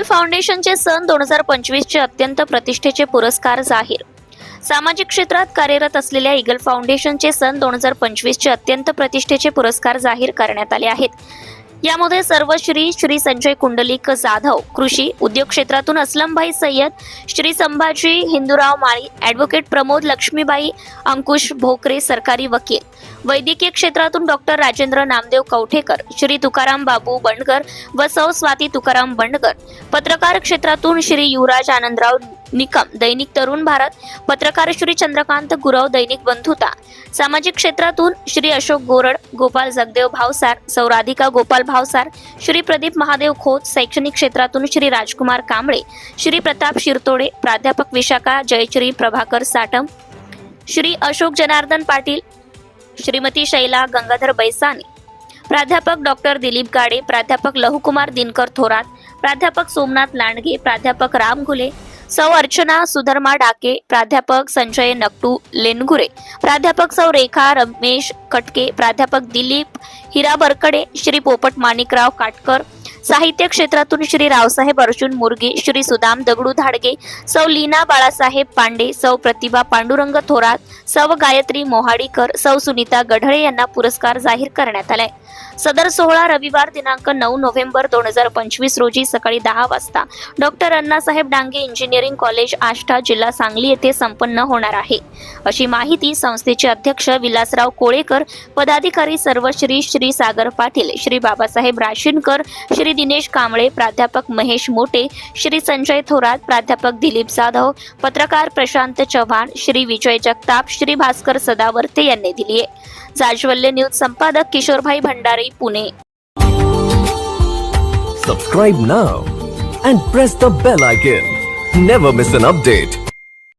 फाउंडेशनचे सन दोन हजार पंचवीसचे अत्यंत प्रतिष्ठेचे पुरस्कार जाहीर. सामाजिक क्षेत्रात कार्यरत असलेल्या ईगल फाउंडेशनचे सन दोन हजार पंचवीसचे अत्यंत प्रतिष्ठेचे पुरस्कार जाहीर करण्यात आले आहेत. यामध्ये सर्वश्री श्री संजय कुंडलिक जाधव कृषी उद्योग क्षेत्रातून असलमभाई सय्यद श्री संभाजी हिंदूराव माळी ॲडव्होकेट प्रमोद लक्ष्मीबाई अंकुश भोकरे सरकारी वकील. वैद्यकीय क्षेत्रातून डॉक्टर राजेंद्र नामदेव कवठेकर श्री तुकाराम बाबू बंडकर व सौ स्वाती तुकाराम बंडकर पत्रकार क्षेत्रातून श्री युवराज आनंदराव निकम दैनिक तरुण भारत पत्रकार श्री चंद्रकांत गुरव दैनिक बंधुता सामाजिक क्षेत्रातून श्री अशोक गोरड गोपाल जगदेव भावसार सौराधिका गोपाल भावसार श्री प्रदीप महादेव खोत शैक्षणिक क्षेत्रातून श्री राजकुमार कांबळे श्री प्रताप शिरतोडे प्राध्यापक विशाखा जयश्री प्रभाकर साटम श्री अशोक जनार्दन पाटील श्रीमती शैला गंगाधर बैसाने प्राध्यापक डॉक्टर दिलीप गाडे प्राध्यापक लहुकुमार दिनकर थोरात प्राध्यापक सोमनाथ लांडगे प्राध्यापक राम घुले सौ अर्चना सुधर्मा डाके प्राध्यापक संजय नकटू लेनगुरे प्राध्यापक सौ रेखा रमेश कटके प्राध्यापक दिलीप हिरा बरकडे श्री पोपट माणिकराव काटकर साहित्य क्षेत्रातून श्री रावसाहेब अर्जुन मुरगे श्री सुदाम दगडू धाडगे सौ लीना बाळासाहेब पांडे सौ प्रतिभा पांडुरंग थोरात सौ गायत्री मोहाडीकर सौ सुनीता गढळे यांना पुरस्कार जाहीर करण्यात आलाय. सदर सोहळा रविवार दिनांक नऊ नोव्हेंबर दोन हजार पंचवीस रोजी सकाळी दहा वाजता. Doctor Annasaheb Dange engineering college Ashta जिल्हा सांगली येथे संपन्न होणार आहे. अशी माहिती संस्थेचे अध्यक्ष विलासराव कोळेकर पदाधिकारी सर्व श्री श्री सागर पाटील श्री बाबासाहेब राशीनकर श्री दिनेश कांबळे प्राध्यापक महेश मोटे श्री संजय थोरात प्राध्यापक दिलीप जाधव पत्रकार प्रशांत चव्हाण श्री विजय जगताप श्री भास्कर सदावर्ते यांनी दिली आहे. जाजवल्य न्यूज संपादक Kishorbhai Bhandari Pune. Subscribe now and press the bell icon never miss an update